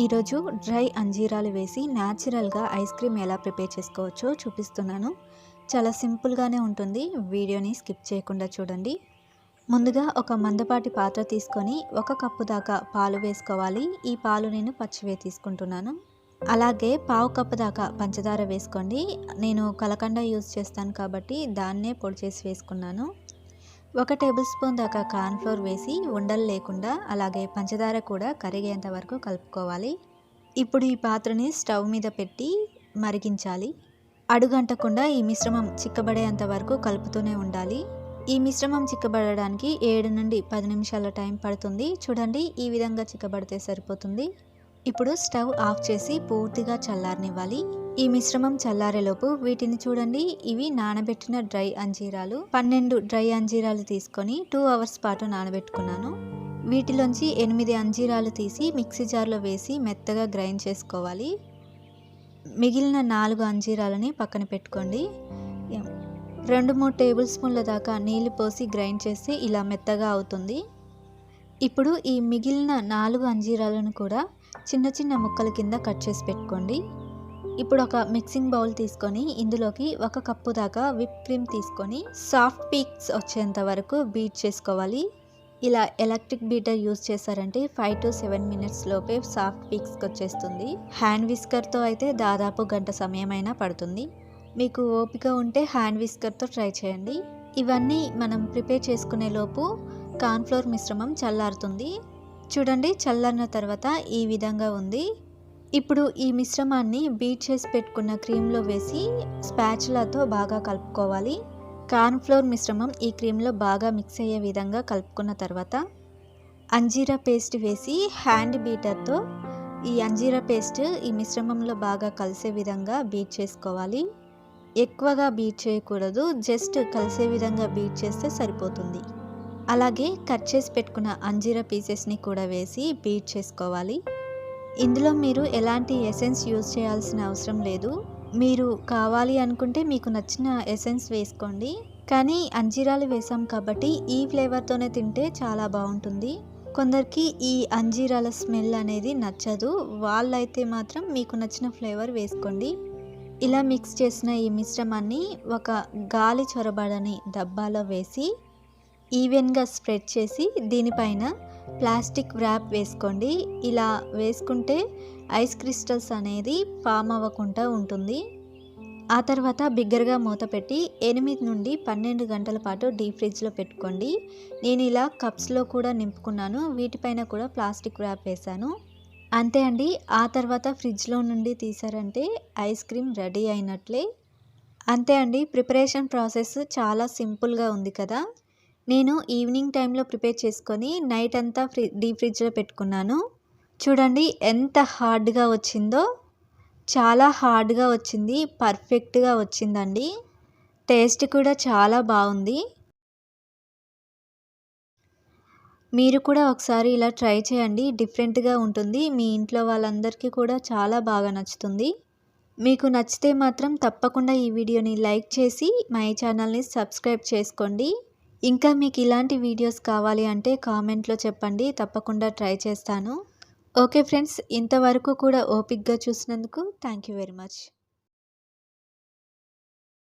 ఈరోజు డ్రై అంజీరాలు వేసి న్యాచురల్గా ఐస్ క్రీమ్ ఎలా ప్రిపేర్ చేసుకోవచ్చో చూపిస్తున్నాను. చాలా సింపుల్గానే ఉంటుంది. వీడియోని స్కిప్ చేయకుండా చూడండి. ముందుగా ఒక మందపాటి పాత్ర తీసుకొని ఒక కప్పు దాకా పాలు వేసుకోవాలి. ఈ పాలు నేను పచ్చివే తీసుకుంటున్నాను. అలాగే పావు కప్పు దాకా పంచదార వేసుకోండి. నేను కలకండ యూజ్ చేస్తాను కాబట్టి దాన్నే పొడి చేసి వేసుకున్నాను. ఒక టేబుల్ స్పూన్ దాకా కార్న్ఫ్లోర్ వేసి ఉండలు లేకుండా అలాగే పంచదార కూడా కరిగేంత వరకు కలుపుకోవాలి. ఇప్పుడు ఈ పాత్రని స్టవ్ మీద పెట్టి మరిగించాలి. అడుగంటకుండా ఈ మిశ్రమం చిక్కబడేంత వరకు కలుపుతూనే ఉండాలి. ఈ మిశ్రమం చిక్కబడడానికి ఏడు నుండి పది నిమిషాల టైం పడుతుంది. చూడండి ఈ విధంగా చిక్కబడితే సరిపోతుంది. ఇప్పుడు స్టవ్ ఆఫ్ చేసి పూర్తిగా చల్లారనివ్వాలి. ఈ మిశ్రమం చల్లారేలోపు వీటిని చూడండి. ఇవి నానబెట్టిన డ్రై అంజీరాలు. పన్నెండు డ్రై అంజీరాలు తీసుకొని టూ అవర్స్ పాటు నానబెట్టుకున్నాను. వీటిలోంచి ఎనిమిది అంజీరాలు తీసి మిక్సీ జార్లో వేసి మెత్తగా గ్రైండ్ చేసుకోవాలి. మిగిలిన నాలుగు అంజీరాలని పక్కన పెట్టుకోండి. రెండు మూడు టేబుల్ స్పూన్ల దాకా నీళ్ళు పోసి గ్రైండ్ చేస్తే ఇలా మెత్తగా అవుతుంది. ఇప్పుడు ఈ మిగిలిన నాలుగు అంజీరాలను కూడా చిన్న చిన్న ముక్కల కింద కట్ చేసి పెట్టుకోండి. ఇప్పుడు ఒక మిక్సింగ్ బౌల్ తీసుకొని ఇందులోకి ఒక కప్పు దాకా విప్ క్రీమ్ తీసుకొని సాఫ్ట్ పీక్స్ వచ్చేంత వరకు బీట్ చేసుకోవాలి. ఇలా ఎలక్ట్రిక్ బీటర్ యూస్ చేశారంటే ఫైవ్ టు సెవెన్ మినిట్స్ లోపే సాఫ్ట్ పీక్స్కి వచ్చేస్తుంది. హ్యాండ్ విస్కర్తో అయితే దాదాపు గంట సమయమైనా పడుతుంది. మీకు ఓపిక ఉంటే హ్యాండ్ విస్కర్తో ట్రై చేయండి. ఇవన్నీ మనం ప్రిపేర్ చేసుకునే లోపు కార్న్ఫ్లోర్ మిశ్రమం చల్లారుతుంది. చూడండి చల్లన్న తర్వాత ఈ విధంగా ఉంది. ఇప్పుడు ఈ మిశ్రమాన్ని బీట్ చేసి పెట్టుకున్న క్రీమ్లో వేసి స్పాచులాతో బాగా కలుపుకోవాలి. కార్న్ఫ్లోర్ మిశ్రమం ఈ క్రీమ్లో బాగా మిక్స్ అయ్యే విధంగా కలుపుకున్న తర్వాత అంజీరా పేస్ట్ వేసి హ్యాండ్ బీటర్తో ఈ అంజీరా పేస్ట్ ఈ మిశ్రమంలో బాగా కలిసే విధంగా బీట్ చేసుకోవాలి. ఎక్కువగా బీట్ చేయకూడదు జస్ట్ కలిసే విధంగా బీట్ చేస్తే సరిపోతుంది. అలాగే కట్ చేసి పెట్టుకున్న అంజీరా పీసెస్ని కూడా వేసి బీట్ చేసుకోవాలి. ఇందులో మీరు ఎలాంటి ఎసెన్స్ యూజ్ చేయాల్సిన అవసరం లేదు. మీరు కావాలి అనుకుంటే మీకు నచ్చిన ఎసెన్స్ వేసుకోండి. కానీ అంజీరాలు వేసాం కాబట్టి ఈ ఫ్లేవర్తోనే తింటే చాలా బాగుంటుంది. కొందరికి ఈ అంజీరాల స్మెల్ అనేది నచ్చదు. వాళ్ళైతే మాత్రం మీకు నచ్చిన ఫ్లేవర్ వేసుకోండి. ఇలా మిక్స్ చేసిన ఈ మిశ్రమాన్ని ఒక గాలి చొరబడని డబ్బాలో వేసి ఈవెన్గా స్ప్రెడ్ చేసి దీనిపైన ప్లాస్టిక్ వ్రాప్ వేసుకోండి. ఇలా వేసుకుంటే ఐస్ క్రిస్టల్స్ అనేది ఫామ్ అవ్వకుండా ఉంటుంది. ఆ తర్వాత బిగ్గరగా మూత పెట్టి ఎనిమిది నుండి పన్నెండు గంటల పాటు డీప్ ఫ్రిడ్జ్లో పెట్టుకోండి. నేను ఇలా కప్స్లో కూడా నింపుకున్నాను. వీటిపైన కూడా ప్లాస్టిక్ వ్రాప్ వేశాను. అంతే అండి. ఆ తర్వాత ఫ్రిడ్జ్లో నుండి తీసారంటే ఐస్ క్రీమ్ రెడీ అయినట్లే. అంతే అండి. ప్రిపరేషన్ ప్రాసెస్ చాలా సింపుల్గా ఉంది కదా. నేను ఈవినింగ్ టైంలో ప్రిపేర్ చేసుకొని నైట్ అంతా ఫ్రి డీప్ ఫ్రిడ్జ్లో పెట్టుకున్నాను. చూడండి ఎంత హార్డ్గా వచ్చిందో చాలా హార్డ్గా వచ్చింది పర్ఫెక్ట్గా వచ్చిందండి. టేస్ట్ కూడా చాలా బాగుంది. మీరు కూడా ఒకసారి ఇలా ట్రై చేయండి డిఫరెంట్గా ఉంటుంది. మీ ఇంట్లో వాళ్ళందరికీ కూడా చాలా బాగా నచ్చుతుంది. మీకు నచ్చితే మాత్రం తప్పకుండా ఈ వీడియోని లైక్ చేసి మై ఛానల్ని సబ్స్క్రైబ్ చేసుకోండి. ఇంకా మీకు ఇలాంటి వీడియోస్ కావాలి అంటే కామెంట్లో చెప్పండి తప్పకుండా ట్రై చేస్తాను. ఓకే ఫ్రెండ్స్ ఇంతవరకు కూడా ఓపిక్గా చూసినందుకు థ్యాంక్ యూ వెరీ మచ్.